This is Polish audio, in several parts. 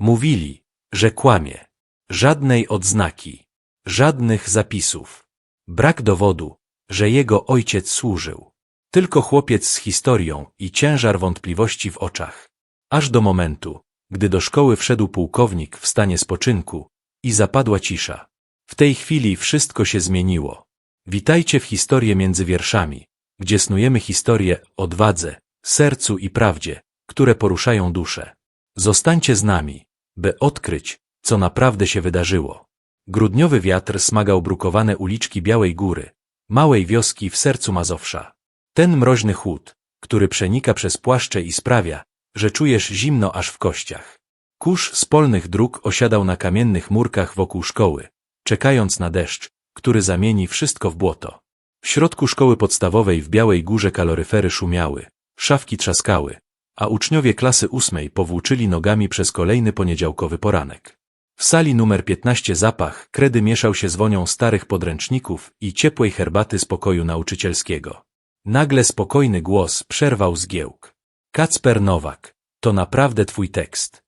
Mówili, że kłamie. Żadnej odznaki. Żadnych zapisów. Brak dowodu, że jego ojciec służył. Tylko chłopiec z historią i ciężar wątpliwości w oczach. Aż do momentu, gdy do szkoły wszedł pułkownik w stanie spoczynku i zapadła cisza. W tej chwili wszystko się zmieniło. Witajcie w historię między wierszami, gdzie snujemy historię odwadze, sercu i prawdzie, które poruszają duszę. Zostańcie z nami, by odkryć, co naprawdę się wydarzyło. Grudniowy wiatr smagał brukowane uliczki Białej Góry, małej wioski w sercu Mazowsza. Ten mroźny chłód, który przenika przez płaszcze i sprawia, że czujesz zimno aż w kościach. Kurz z polnych dróg osiadał na kamiennych murkach wokół szkoły, czekając na deszcz, który zamieni wszystko w błoto. W środku szkoły podstawowej w Białej Górze kaloryfery szumiały, szafki trzaskały, a uczniowie klasy ósmej powłóczyli nogami przez kolejny poniedziałkowy poranek. W sali numer 15 zapach kredy mieszał się z wonią starych podręczników i ciepłej herbaty z pokoju nauczycielskiego. Nagle spokojny głos przerwał zgiełk. Kacper Nowak, to naprawdę twój tekst.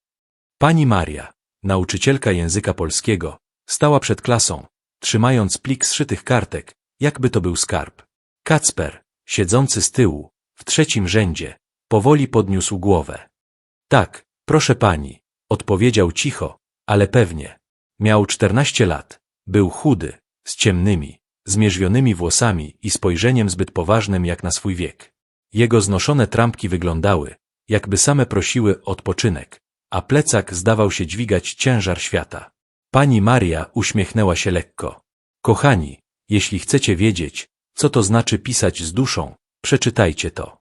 Pani Maria, nauczycielka języka polskiego, stała przed klasą, trzymając plik zszytych kartek, jakby to był skarb. Kacper, siedzący z tyłu, w trzecim rzędzie, powoli podniósł głowę. Tak, proszę pani, odpowiedział cicho, ale pewnie. Miał czternaście lat, był chudy, z ciemnymi, zmierzwionymi włosami i spojrzeniem zbyt poważnym jak na swój wiek. Jego znoszone trampki wyglądały, jakby same prosiły odpoczynek, a plecak zdawał się dźwigać ciężar świata. Pani Maria uśmiechnęła się lekko. Kochani, jeśli chcecie wiedzieć, co to znaczy pisać z duszą, przeczytajcie to.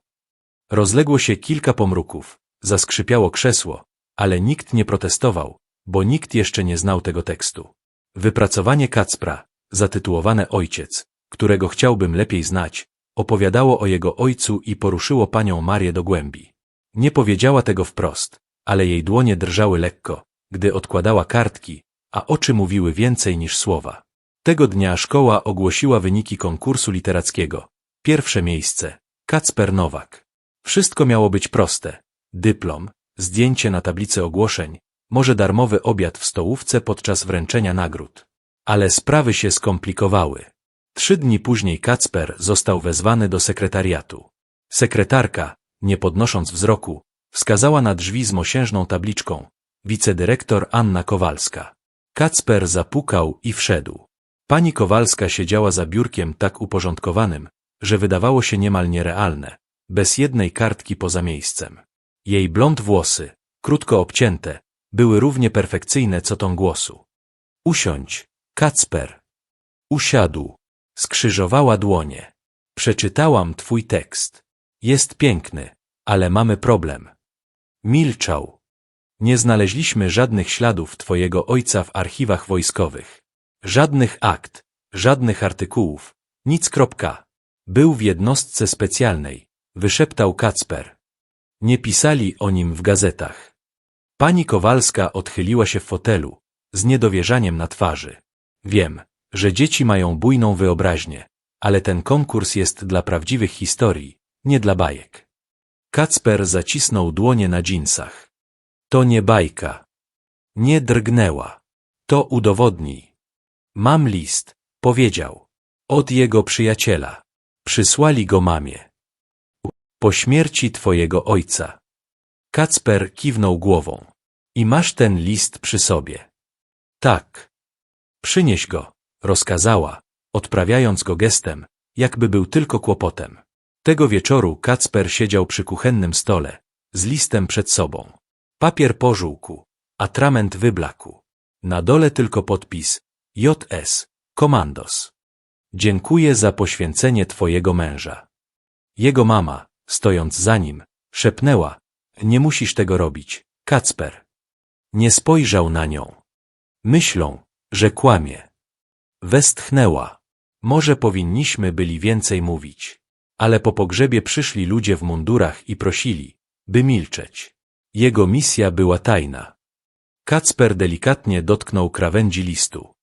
Rozległo się kilka pomruków, zaskrzypiało krzesło, ale nikt nie protestował, bo nikt jeszcze nie znał tego tekstu. Wypracowanie Kacpra, zatytułowane Ojciec, którego chciałbym lepiej znać, opowiadało o jego ojcu i poruszyło panią Marię do głębi. Nie powiedziała tego wprost, ale jej dłonie drżały lekko, gdy odkładała kartki, a oczy mówiły więcej niż słowa. Tego dnia szkoła ogłosiła wyniki konkursu literackiego. Pierwsze miejsce. Kacper Nowak. Wszystko miało być proste. Dyplom, zdjęcie na tablicy ogłoszeń, może darmowy obiad w stołówce podczas wręczenia nagród. Ale sprawy się skomplikowały. Trzy dni później Kacper został wezwany do sekretariatu. Sekretarka, nie podnosząc wzroku, wskazała na drzwi z mosiężną tabliczką. Wicedyrektor Anna Kowalska. Kacper zapukał i wszedł. Pani Kowalska siedziała za biurkiem tak uporządkowanym, że wydawało się niemal nierealne, bez jednej kartki poza miejscem. Jej blond włosy, krótko obcięte, były równie perfekcyjne co ton głosu. Usiądź, Kacper. Usiadł. Skrzyżowała dłonie. Przeczytałam twój tekst. Jest piękny, ale mamy problem. Milczał. Nie znaleźliśmy żadnych śladów twojego ojca w archiwach wojskowych. Żadnych akt, żadnych artykułów, nic kropka. Był w jednostce specjalnej, wyszeptał Kacper. Nie pisali o nim w gazetach. Pani Kowalska odchyliła się w fotelu, z niedowierzaniem na twarzy. Wiem, że dzieci mają bujną wyobraźnię, ale ten konkurs jest dla prawdziwych historii, nie dla bajek. Kacper zacisnął dłonie na dżinsach. To nie bajka. Nie drgnęła. To udowodnij. Mam list, powiedział. Od jego przyjaciela. Przysłali go mamie. Po śmierci twojego ojca. Kacper kiwnął głową. I masz ten list przy sobie. Tak. Przynieś go, rozkazała, odprawiając go gestem, jakby był tylko kłopotem. Tego wieczoru Kacper siedział przy kuchennym stole, z listem przed sobą. Papier pożółkł, atrament wyblakł. Na dole tylko podpis JS, Komandos. Dziękuję za poświęcenie twojego męża. Jego mama, stojąc za nim, szepnęła, nie musisz tego robić, Kacper. Nie spojrzał na nią. Myślą, że kłamie. Westchnęła. Może powinniśmy byli więcej mówić. Ale po pogrzebie przyszli ludzie w mundurach i prosili, by milczeć. Jego misja była tajna. Kacper delikatnie dotknął krawędzi listu.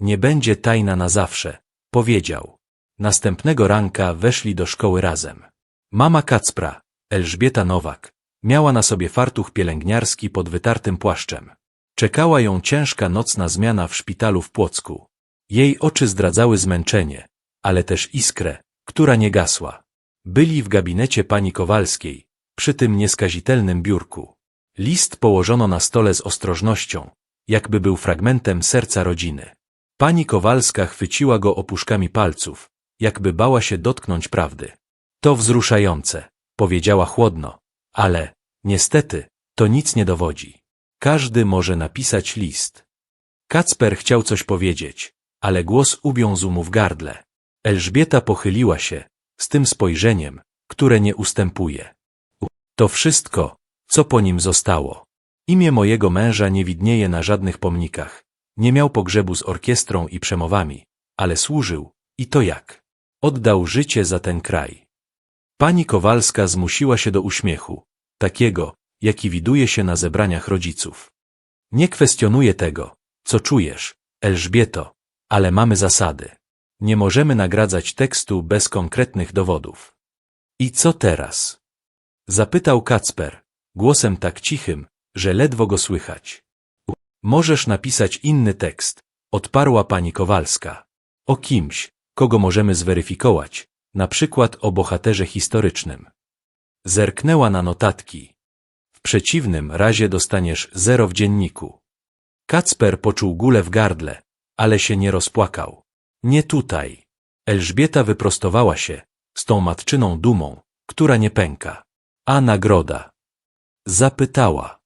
Nie będzie tajna na zawsze, powiedział. Następnego ranka weszli do szkoły razem. Mama Kacpra, Elżbieta Nowak, miała na sobie fartuch pielęgniarski pod wytartym płaszczem. Czekała ją ciężka nocna zmiana w szpitalu w Płocku. Jej oczy zdradzały zmęczenie, ale też iskrę, która nie gasła. Byli w gabinecie pani Kowalskiej, przy tym nieskazitelnym biurku. List położono na stole z ostrożnością, jakby był fragmentem serca rodziny. Pani Kowalska chwyciła go opuszkami palców, jakby bała się dotknąć prawdy. To wzruszające, powiedziała chłodno, ale, niestety, to nic nie dowodzi. Każdy może napisać list. Kacper chciał coś powiedzieć, ale głos uwiązł mu w gardle. Elżbieta pochyliła się, z tym spojrzeniem, które nie ustępuje. To wszystko, co po nim zostało. Imię mojego męża nie widnieje na żadnych pomnikach. Nie miał pogrzebu z orkiestrą i przemowami, ale służył, i to jak. Oddał życie za ten kraj. Pani Kowalska zmusiła się do uśmiechu, takiego, jaki widuje się na zebraniach rodziców. Nie kwestionuję tego, co czujesz, Elżbieto, ale mamy zasady. Nie możemy nagradzać tekstu bez konkretnych dowodów. I co teraz? Zapytał Kacper, głosem tak cichym, że ledwo go słychać. Możesz napisać inny tekst, odparła pani Kowalska. O kimś, kogo możemy zweryfikować, na przykład o bohaterze historycznym. Zerknęła na notatki. W przeciwnym razie dostaniesz zero w dzienniku. Kacper poczuł gulę w gardle, ale się nie rozpłakał. Nie tutaj. Elżbieta wyprostowała się, z tą matczyną dumą, która nie pęka. A nagroda? Zapytała.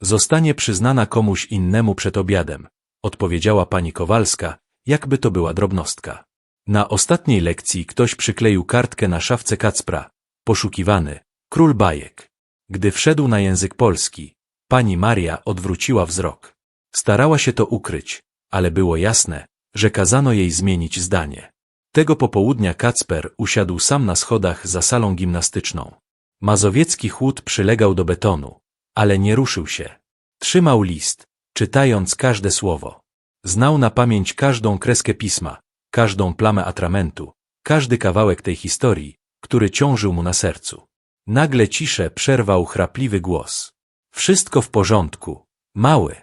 Zostanie przyznana komuś innemu przed obiadem, odpowiedziała pani Kowalska, jakby to była drobnostka. Na ostatniej lekcji ktoś przykleił kartkę na szafce Kacpra, poszukiwany, król bajek. Gdy wszedł na język polski, pani Maria odwróciła wzrok. Starała się to ukryć, ale było jasne, że kazano jej zmienić zdanie. Tego popołudnia Kacper usiadł sam na schodach za salą gimnastyczną. Mazowiecki chłód przylegał do betonu, ale nie ruszył się. Trzymał list, czytając każde słowo. Znał na pamięć każdą kreskę pisma, każdą plamę atramentu, każdy kawałek tej historii, który ciążył mu na sercu. Nagle ciszę przerwał chrapliwy głos. Wszystko w porządku, mały.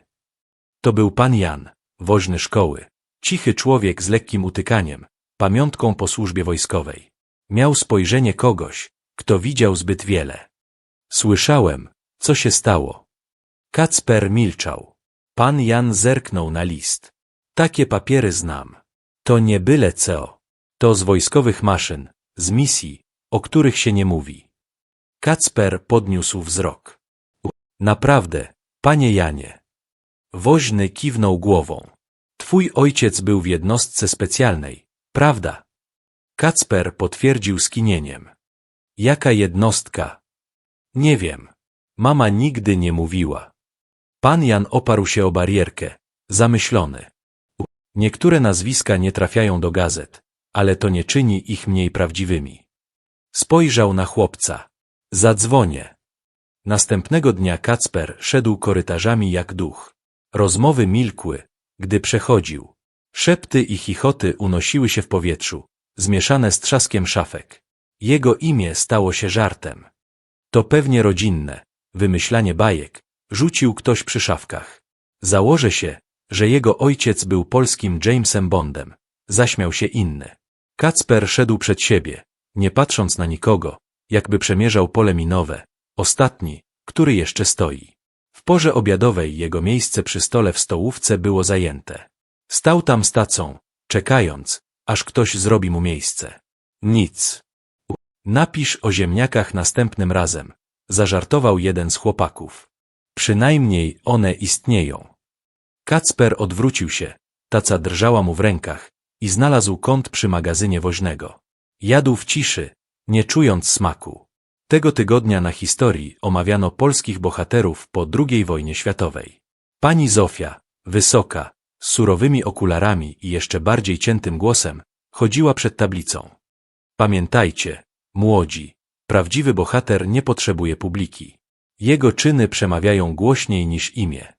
To był pan Jan, woźny szkoły, cichy człowiek z lekkim utykaniem, pamiątką po służbie wojskowej. Miał spojrzenie kogoś, kto widział zbyt wiele. Słyszałem, co się stało. Kacper milczał. Pan Jan zerknął na list. Takie papiery znam. To nie byle co. To z wojskowych maszyn, z misji, o których się nie mówi. Kacper podniósł wzrok. Naprawdę, panie Janie. Woźny kiwnął głową. Twój ojciec był w jednostce specjalnej, prawda? Kacper potwierdził skinieniem. Jaka jednostka? Nie wiem. Mama nigdy nie mówiła. Pan Jan oparł się o barierkę, zamyślony. Niektóre nazwiska nie trafiają do gazet, ale to nie czyni ich mniej prawdziwymi. Spojrzał na chłopca. Zadzwonię. Następnego dnia Kacper szedł korytarzami jak duch. Rozmowy milkły, gdy przechodził. Szepty i chichoty unosiły się w powietrzu, zmieszane z trzaskiem szafek. Jego imię stało się żartem. To pewnie rodzinne, wymyślanie bajek, rzucił ktoś przy szafkach. Założę się, że jego ojciec był polskim Jamesem Bondem. Zaśmiał się inny. Kacper szedł przed siebie, nie patrząc na nikogo, jakby przemierzał pole minowe, ostatni, który jeszcze stoi. W porze obiadowej jego miejsce przy stole w stołówce było zajęte. Stał tam z tacą, czekając, aż ktoś zrobi mu miejsce. Nic. Napisz o ziemniakach następnym razem, zażartował jeden z chłopaków. Przynajmniej one istnieją. Kacper odwrócił się, taca drżała mu w rękach i znalazł kąt przy magazynie woźnego. Jadł w ciszy, nie czując smaku. Tego tygodnia na historii omawiano polskich bohaterów po II wojnie światowej. Pani Zofia, wysoka, z surowymi okularami i jeszcze bardziej ciętym głosem, chodziła przed tablicą. Pamiętajcie, młodzi, prawdziwy bohater nie potrzebuje publiki. Jego czyny przemawiają głośniej niż imię.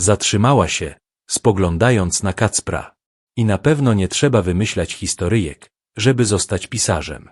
Zatrzymała się, spoglądając na Kacpra. I na pewno nie trzeba wymyślać historyjek, żeby zostać pisarzem.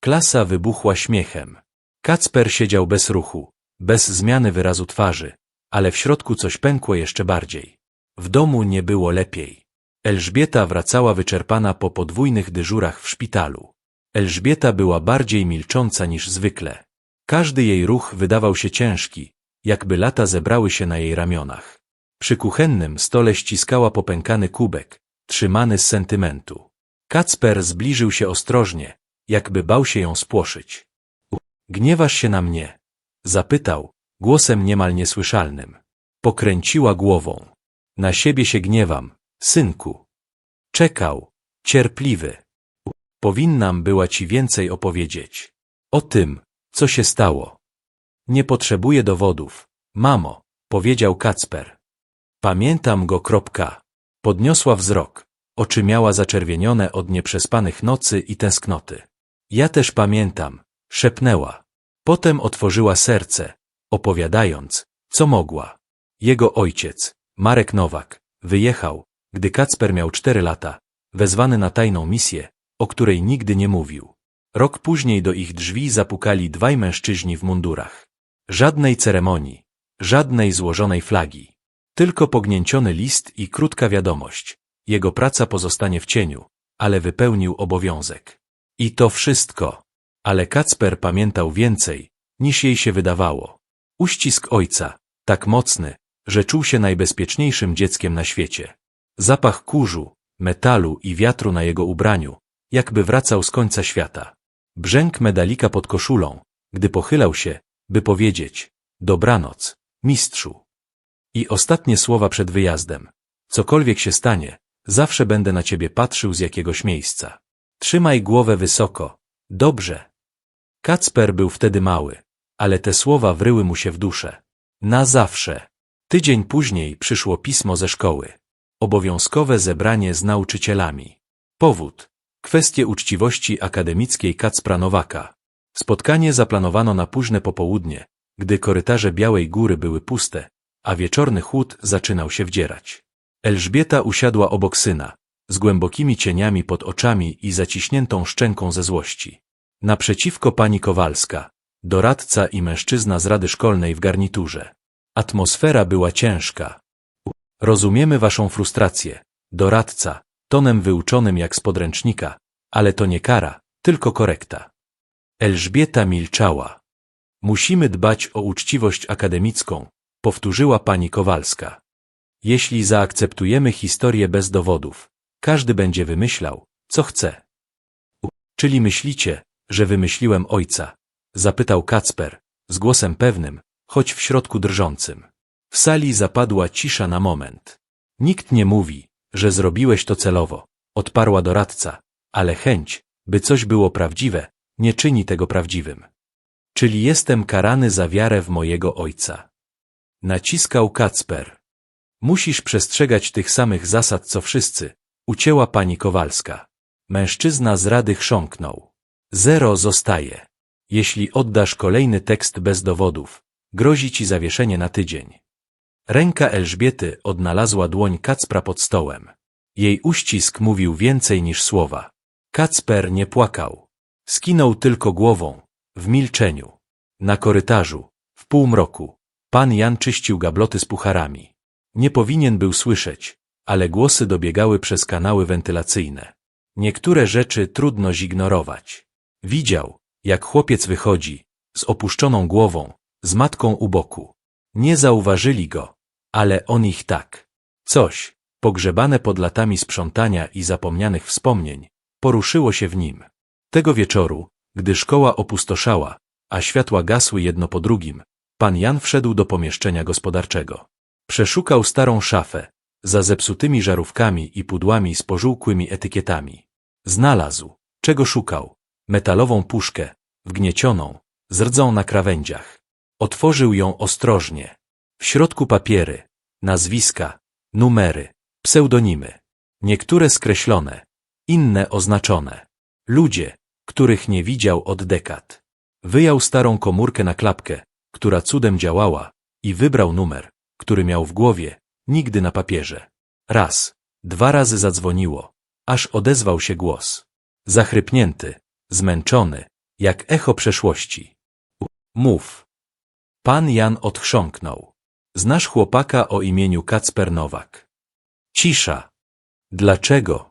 Klasa wybuchła śmiechem. Kacper siedział bez ruchu, bez zmiany wyrazu twarzy, ale w środku coś pękło jeszcze bardziej. W domu nie było lepiej. Elżbieta wracała wyczerpana po podwójnych dyżurach w szpitalu. Elżbieta była bardziej milcząca niż zwykle. Każdy jej ruch wydawał się ciężki, jakby lata zebrały się na jej ramionach. Przy kuchennym stole ściskała popękany kubek, trzymany z sentymentu. Kacper zbliżył się ostrożnie, jakby bał się ją spłoszyć. Gniewasz się na mnie? Zapytał, głosem niemal niesłyszalnym. Pokręciła głową. Na siebie się gniewam, synku. Czekał, cierpliwy. Powinnam była ci więcej opowiedzieć. O tym, co się stało. Nie potrzebuję dowodów. Mamo, powiedział Kacper. Pamiętam go. Kropka. Podniosła wzrok. Oczy miała zaczerwienione od nieprzespanych nocy i tęsknoty. Ja też pamiętam, szepnęła. Potem otworzyła serce, opowiadając, co mogła. Jego ojciec, Marek Nowak, wyjechał, gdy Kacper miał cztery lata, wezwany na tajną misję, o której nigdy nie mówił. Rok później do ich drzwi zapukali dwaj mężczyźni w mundurach. Żadnej ceremonii, żadnej złożonej flagi. Tylko pognięciony list i krótka wiadomość. Jego praca pozostanie w cieniu, ale wypełnił obowiązek. I to wszystko. Ale Kacper pamiętał więcej, niż jej się wydawało. Uścisk ojca, tak mocny, że czuł się najbezpieczniejszym dzieckiem na świecie. Zapach kurzu, metalu i wiatru na jego ubraniu, jakby wracał z końca świata. Brzęk medalika pod koszulą, gdy pochylał się, by powiedzieć dobranoc, mistrzu. I ostatnie słowa przed wyjazdem. Cokolwiek się stanie, zawsze będę na ciebie patrzył z jakiegoś miejsca. Trzymaj głowę wysoko. Dobrze. Kacper był wtedy mały, ale te słowa wryły mu się w duszę. Na zawsze. Tydzień później przyszło pismo ze szkoły. Obowiązkowe zebranie z nauczycielami. Powód. Kwestie uczciwości akademickiej Kacpra Nowaka. Spotkanie zaplanowano na późne popołudnie, gdy korytarze Białej Góry były puste, a wieczorny chłód zaczynał się wdzierać. Elżbieta usiadła obok syna, z głębokimi cieniami pod oczami i zaciśniętą szczęką ze złości. Naprzeciwko pani Kowalska, doradca i mężczyzna z rady szkolnej w garniturze. Atmosfera była ciężka. Rozumiemy waszą frustrację, doradca, tonem wyuczonym jak z podręcznika, ale to nie kara, tylko korekta. Elżbieta milczała. Musimy dbać o uczciwość akademicką, powtórzyła pani Kowalska. Jeśli zaakceptujemy historię bez dowodów, każdy będzie wymyślał, co chce. Czyli myślicie, że wymyśliłem ojca? Zapytał Kacper, z głosem pewnym, choć w środku drżącym. W sali zapadła cisza na moment. Nikt nie mówi, że zrobiłeś to celowo, odparła doradca, ale chęć, by coś było prawdziwe, nie czyni tego prawdziwym. Czyli jestem karany za wiarę w mojego ojca. Naciskał Kacper. Musisz przestrzegać tych samych zasad co wszyscy, ucięła pani Kowalska. Mężczyzna z rady chrząknął. Zero zostaje. Jeśli oddasz kolejny tekst bez dowodów, grozi ci zawieszenie na tydzień. Ręka Elżbiety odnalazła dłoń Kacpra pod stołem. Jej uścisk mówił więcej niż słowa. Kacper nie płakał. Skinął tylko głową, w milczeniu. Na korytarzu, w półmroku, pan Jan czyścił gabloty z pucharami. Nie powinien był słyszeć, ale głosy dobiegały przez kanały wentylacyjne. Niektóre rzeczy trudno zignorować. Widział, jak chłopiec wychodzi, z opuszczoną głową, z matką u boku. Nie zauważyli go, ale on ich tak. Coś, pogrzebane pod latami sprzątania i zapomnianych wspomnień, poruszyło się w nim. Tego wieczoru, gdy szkoła opustoszała, a światła gasły jedno po drugim, pan Jan wszedł do pomieszczenia gospodarczego. Przeszukał starą szafę, za zepsutymi żarówkami i pudłami z pożółkłymi etykietami. Znalazł, czego szukał, metalową puszkę, wgniecioną, z rdzą na krawędziach. Otworzył ją ostrożnie. W środku papiery, nazwiska, numery, pseudonimy. Niektóre skreślone, inne oznaczone. Ludzie, których nie widział od dekad. Wyjął starą komórkę na klapkę, która cudem działała, i wybrał numer, który miał w głowie, nigdy na papierze. Raz, dwa razy zadzwoniło, aż odezwał się głos. Zachrypnięty, zmęczony, jak echo przeszłości. Mów. Pan Jan odchrząknął. Znasz chłopaka o imieniu Kacper Nowak. Cisza. Dlaczego?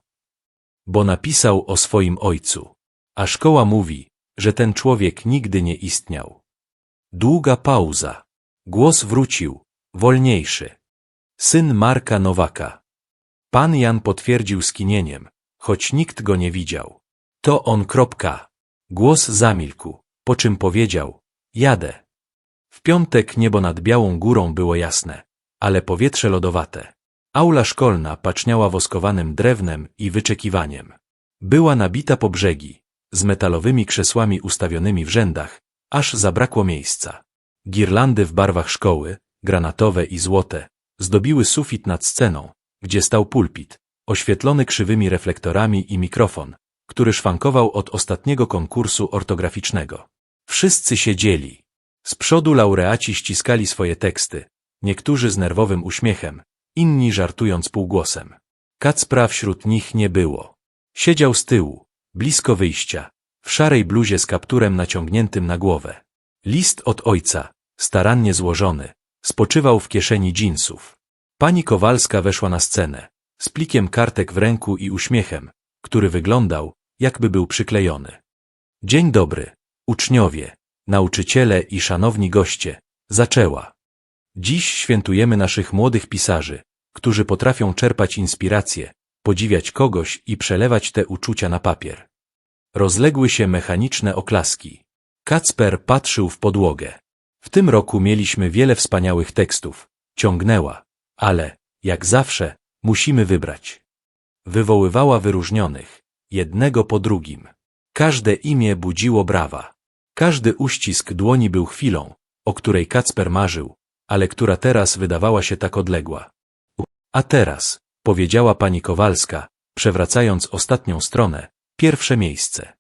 Bo napisał o swoim ojcu. A szkoła mówi, że ten człowiek nigdy nie istniał. Długa pauza. Głos wrócił, wolniejszy. Syn Marka Nowaka. Pan Jan potwierdził skinieniem, choć nikt go nie widział. To on kropka. Głos zamilkł, po czym powiedział, jadę. W piątek niebo nad Białą Górą było jasne, ale powietrze lodowate. Aula szkolna paczniała woskowanym drewnem i wyczekiwaniem. Była nabita po brzegi, z metalowymi krzesłami ustawionymi w rzędach, aż zabrakło miejsca. Girlandy w barwach szkoły, granatowe i złote, zdobiły sufit nad sceną, gdzie stał pulpit, oświetlony krzywymi reflektorami i mikrofon, który szwankował od ostatniego konkursu ortograficznego. Wszyscy siedzieli. Z przodu laureaci ściskali swoje teksty, niektórzy z nerwowym uśmiechem, inni żartując półgłosem. Kacpra wśród nich nie było. Siedział z tyłu, blisko wyjścia, w szarej bluzie z kapturem naciągniętym na głowę. List od ojca, starannie złożony, spoczywał w kieszeni dżinsów. Pani Kowalska weszła na scenę, z plikiem kartek w ręku i uśmiechem, który wyglądał, jakby był przyklejony. Dzień dobry, uczniowie, nauczyciele i szanowni goście, zaczęła. Dziś świętujemy naszych młodych pisarzy, którzy potrafią czerpać inspirację, podziwiać kogoś i przelewać te uczucia na papier. Rozległy się mechaniczne oklaski. Kacper patrzył w podłogę. W tym roku mieliśmy wiele wspaniałych tekstów. Ciągnęła, ale, jak zawsze, musimy wybrać. Wywoływała wyróżnionych, jednego po drugim. Każde imię budziło brawa. Każdy uścisk dłoni był chwilą, o której Kacper marzył, ale która teraz wydawała się tak odległa. A teraz, powiedziała pani Kowalska, przewracając ostatnią stronę, pierwsze miejsce.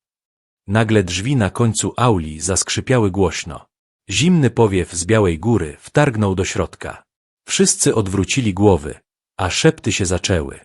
Nagle drzwi na końcu auli zaskrzypiały głośno. Zimny powiew z Białej Góry wtargnął do środka. Wszyscy odwrócili głowy, a szepty się zaczęły.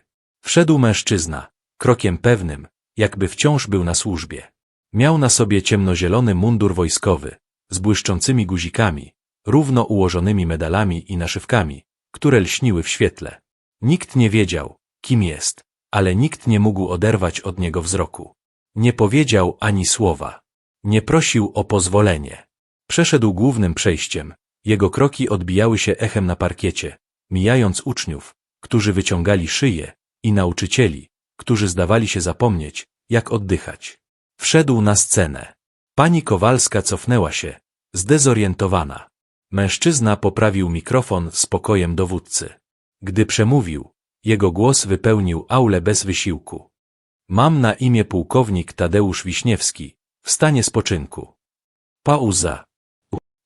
Wszedł mężczyzna, krokiem pewnym, jakby wciąż był na służbie. Miał na sobie ciemnozielony mundur wojskowy, z błyszczącymi guzikami, równo ułożonymi medalami i naszywkami, które lśniły w świetle. Nikt nie wiedział, kim jest, ale nikt nie mógł oderwać od niego wzroku. Nie powiedział ani słowa. Nie prosił o pozwolenie. Przeszedł głównym przejściem. Jego kroki odbijały się echem na parkiecie, mijając uczniów, którzy wyciągali szyję, i nauczycieli, którzy zdawali się zapomnieć, jak oddychać. Wszedł na scenę. Pani Kowalska cofnęła się, zdezorientowana. Mężczyzna poprawił mikrofon spokojem dowódcy. Gdy przemówił, jego głos wypełnił aulę bez wysiłku. Mam na imię pułkownik Tadeusz Wiśniewski, w stanie spoczynku. Pauza.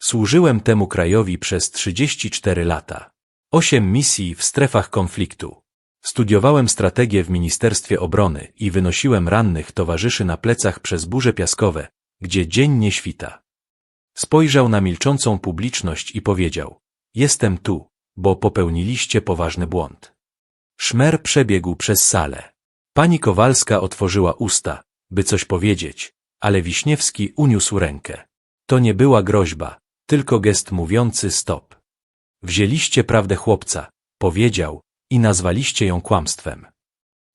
Służyłem temu krajowi przez 34 lata. Osiem misji w strefach konfliktu. Studiowałem strategię w Ministerstwie Obrony i wynosiłem rannych towarzyszy na plecach przez burze piaskowe, gdzie dzień nie świta. Spojrzał na milczącą publiczność i powiedział, jestem tu, bo popełniliście poważny błąd. Szmer przebiegł przez salę. Pani Kowalska otworzyła usta, by coś powiedzieć, ale Wiśniewski uniósł rękę. To nie była groźba, tylko gest mówiący stop. Wzięliście prawdę chłopca, powiedział, i nazwaliście ją kłamstwem.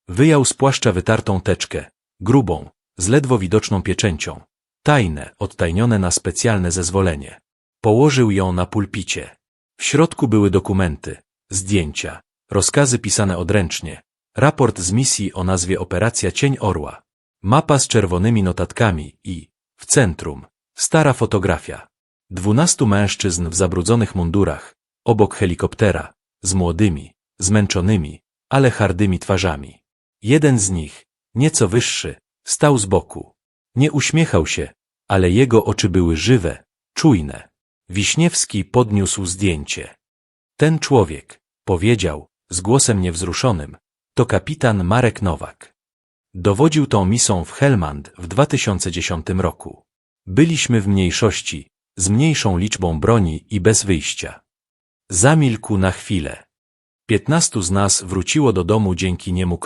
Wyjął z płaszcza wytartą teczkę, grubą, z ledwo widoczną pieczęcią, tajne, odtajnione na specjalne zezwolenie. Położył ją na pulpicie. W środku były dokumenty, zdjęcia, rozkazy pisane odręcznie, raport z misji o nazwie Operacja Cień Orła, mapa z czerwonymi notatkami i, w centrum, stara fotografia. Dwunastu mężczyzn w zabrudzonych mundurach, obok helikoptera, z młodymi, zmęczonymi, ale hardymi twarzami. Jeden z nich, nieco wyższy, stał z boku. Nie uśmiechał się, ale jego oczy były żywe, czujne. Wiśniewski podniósł zdjęcie. Ten człowiek, powiedział, z głosem niewzruszonym, to kapitan Marek Nowak. Dowodził tą misą w Helmand w 2010 roku. Byliśmy w mniejszości, z mniejszą liczbą broni i bez wyjścia. Zamilkł na chwilę. Piętnastu z nas wróciło do domu dzięki niemu.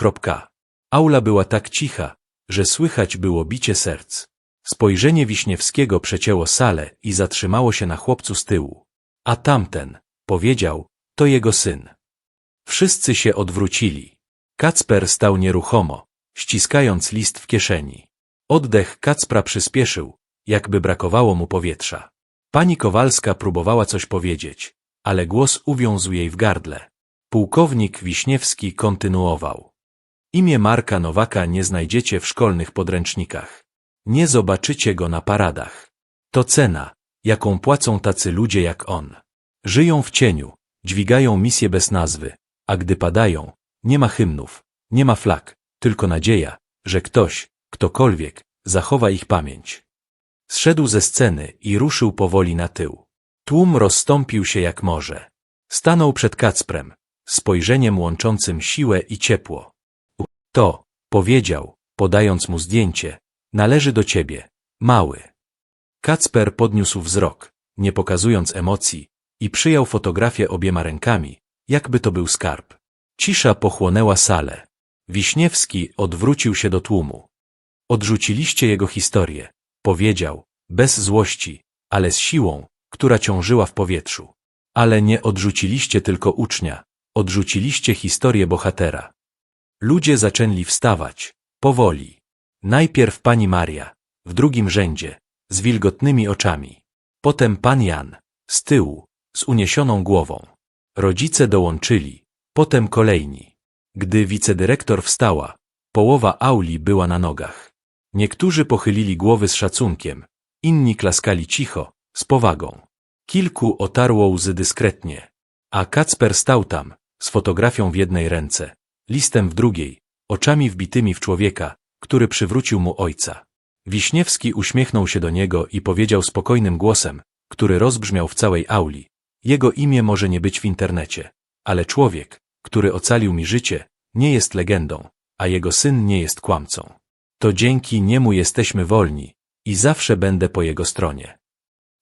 Aula była tak cicha, że słychać było bicie serc. Spojrzenie Wiśniewskiego przecięło salę i zatrzymało się na chłopcu z tyłu. A tamten, Powiedział, to jego syn. Wszyscy się odwrócili. Kacper stał nieruchomo, ściskając list w kieszeni. Oddech Kacpra przyspieszył, jakby brakowało mu powietrza. Pani Kowalska próbowała coś powiedzieć, ale głos uwiązł jej w gardle. Pułkownik Wiśniewski kontynuował. Imię Marka Nowaka nie znajdziecie w szkolnych podręcznikach. Nie zobaczycie go na paradach. To cena, jaką płacą tacy ludzie jak on. Żyją w cieniu, dźwigają misje bez nazwy, a gdy padają, nie ma hymnów, nie ma flag, tylko nadzieja, że ktoś, ktokolwiek, zachowa ich pamięć. Zszedł ze sceny i ruszył powoli na tył. Tłum rozstąpił się jak morze. Stanął przed Kacprem, spojrzeniem łączącym siłę i ciepło. To, powiedział, podając mu zdjęcie, należy do ciebie, mały. Kacper podniósł wzrok, nie pokazując emocji, i przyjął fotografię obiema rękami, jakby to był skarb. Cisza pochłonęła salę. Wiśniewski odwrócił się do tłumu. Odrzuciliście jego historię, powiedział, bez złości, ale z siłą, która ciążyła w powietrzu. Ale nie odrzuciliście tylko ucznia, odrzuciliście historię bohatera. Ludzie zaczęli wstawać, powoli. Najpierw pani Maria, w drugim rzędzie, z wilgotnymi oczami. Potem pan Jan, z tyłu, z uniesioną głową. Rodzice dołączyli, potem kolejni. Gdy wicedyrektor wstała, połowa auli była na nogach. Niektórzy pochylili głowy z szacunkiem, inni klaskali cicho, z powagą. Kilku otarło łzy dyskretnie, a Kacper stał tam, z fotografią w jednej ręce, listem w drugiej, oczami wbitymi w człowieka, który przywrócił mu ojca. Wiśniewski uśmiechnął się do niego i powiedział spokojnym głosem, który rozbrzmiał w całej auli. Jego imię może nie być w internecie, ale człowiek, który ocalił mi życie, nie jest legendą, a jego syn nie jest kłamcą. To dzięki niemu jesteśmy wolni i zawsze będę po jego stronie.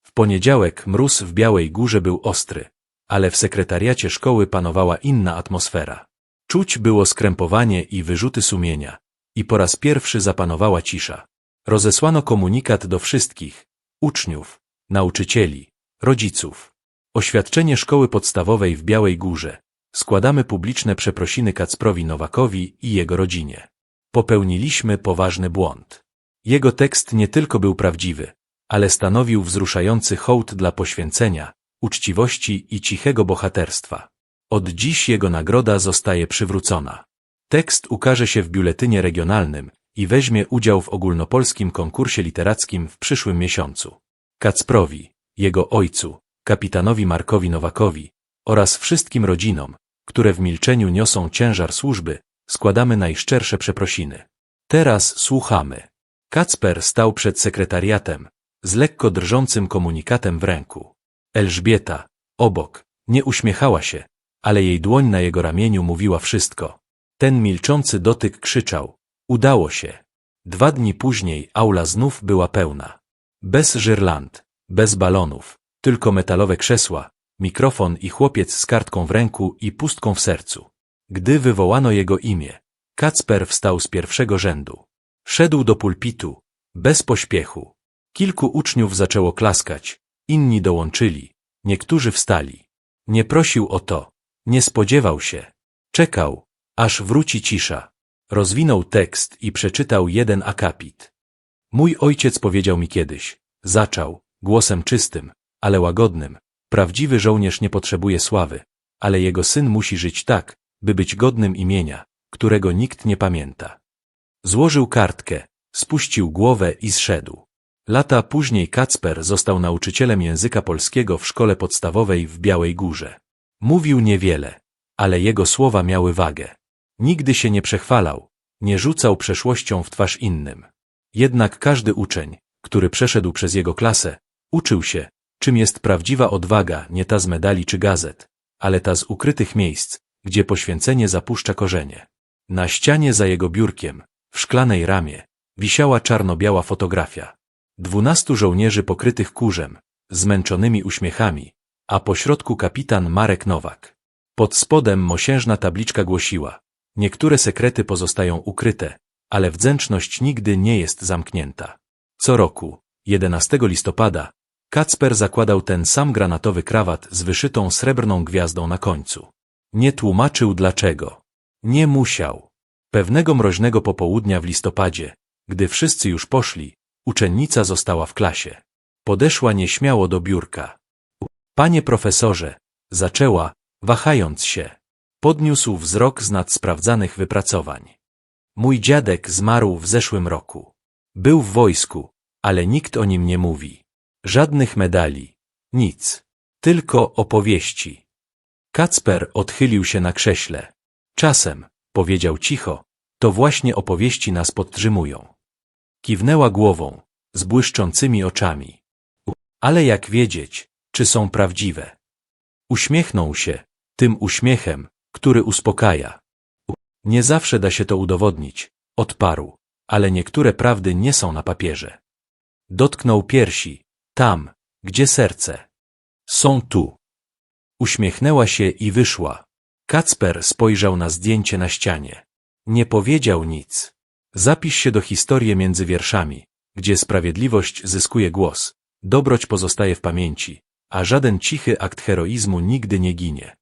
W poniedziałek mróz w Białej Górze był ostry, ale w sekretariacie szkoły panowała inna atmosfera. Czuć było skrępowanie i wyrzuty sumienia, i po raz pierwszy zapanowała cisza. Rozesłano komunikat do wszystkich, uczniów, nauczycieli, rodziców. Oświadczenie szkoły podstawowej w Białej Górze. Składamy publiczne przeprosiny Kacprowi Nowakowi i jego rodzinie. Popełniliśmy poważny błąd. Jego tekst nie tylko był prawdziwy, ale stanowił wzruszający hołd dla poświęcenia, uczciwości i cichego bohaterstwa. Od dziś jego nagroda zostaje przywrócona. Tekst ukaże się w biuletynie regionalnym i weźmie udział w ogólnopolskim konkursie literackim w przyszłym miesiącu. Kacprowi, jego ojcu, kapitanowi Markowi Nowakowi oraz wszystkim rodzinom, które w milczeniu niosą ciężar służby, składamy najszczersze przeprosiny. Teraz słuchamy. Kacper stał przed sekretariatem, z lekko drżącym komunikatem w ręku. Elżbieta, obok, nie uśmiechała się, ale jej dłoń na jego ramieniu mówiła wszystko. Ten milczący dotyk krzyczał. Udało się. Dwa dni później aula znów była pełna. Bez żyrland, bez balonów, tylko metalowe krzesła, mikrofon i chłopiec z kartką w ręku i pustką w sercu. Gdy wywołano jego imię, Kacper wstał z pierwszego rzędu. Szedł do pulpitu, bez pośpiechu. Kilku uczniów zaczęło klaskać, inni dołączyli, niektórzy wstali. Nie prosił o to, nie spodziewał się. Czekał, aż wróci cisza. Rozwinął tekst i przeczytał jeden akapit. Mój ojciec powiedział mi kiedyś, zaczął, głosem czystym, ale łagodnym, prawdziwy żołnierz nie potrzebuje sławy, ale jego syn musi żyć tak, by być godnym imienia, którego nikt nie pamięta. Złożył kartkę, spuścił głowę i zszedł. Lata później Kacper został nauczycielem języka polskiego w szkole podstawowej w Białej Górze. Mówił niewiele, ale jego słowa miały wagę. Nigdy się nie przechwalał, nie rzucał przeszłością w twarz innym. Jednak każdy uczeń, który przeszedł przez jego klasę, uczył się, czym jest prawdziwa odwaga, nie ta z medali czy gazet, ale ta z ukrytych miejsc, gdzie poświęcenie zapuszcza korzenie. Na ścianie za jego biurkiem, w szklanej ramie, wisiała czarno-biała fotografia. Dwunastu żołnierzy pokrytych kurzem, zmęczonymi uśmiechami, a pośrodku kapitan Marek Nowak. Pod spodem mosiężna tabliczka głosiła, niektóre sekrety pozostają ukryte, ale wdzięczność nigdy nie jest zamknięta. Co roku, 11 listopada, Kacper zakładał ten sam granatowy krawat z wyszytą srebrną gwiazdą na końcu. Nie tłumaczył dlaczego. Nie musiał. Pewnego mroźnego popołudnia w listopadzie, gdy wszyscy już poszli, uczennica została w klasie. Podeszła nieśmiało do biurka. Panie profesorze, zaczęła, wahając się. Podniósł wzrok z nad sprawdzanych wypracowań. Mój dziadek zmarł w zeszłym roku. Był w wojsku, ale nikt o nim nie mówi. Żadnych medali, nic. Tylko opowieści. Kacper odchylił się na krześle. Czasem, powiedział cicho, to właśnie opowieści nas podtrzymują. Kiwnęła głową, z błyszczącymi oczami. Ale jak wiedzieć, czy są prawdziwe? Uśmiechnął się, tym uśmiechem, który uspokaja. Nie zawsze da się to udowodnić, odparł, ale niektóre prawdy nie są na papierze. Dotknął piersi, tam, gdzie serce. Są tu. Uśmiechnęła się i wyszła. Kacper spojrzał na zdjęcie na ścianie. Nie powiedział nic. Zapisz się do historii między wierszami, gdzie sprawiedliwość zyskuje głos, dobroć pozostaje w pamięci, a żaden cichy akt heroizmu nigdy nie ginie.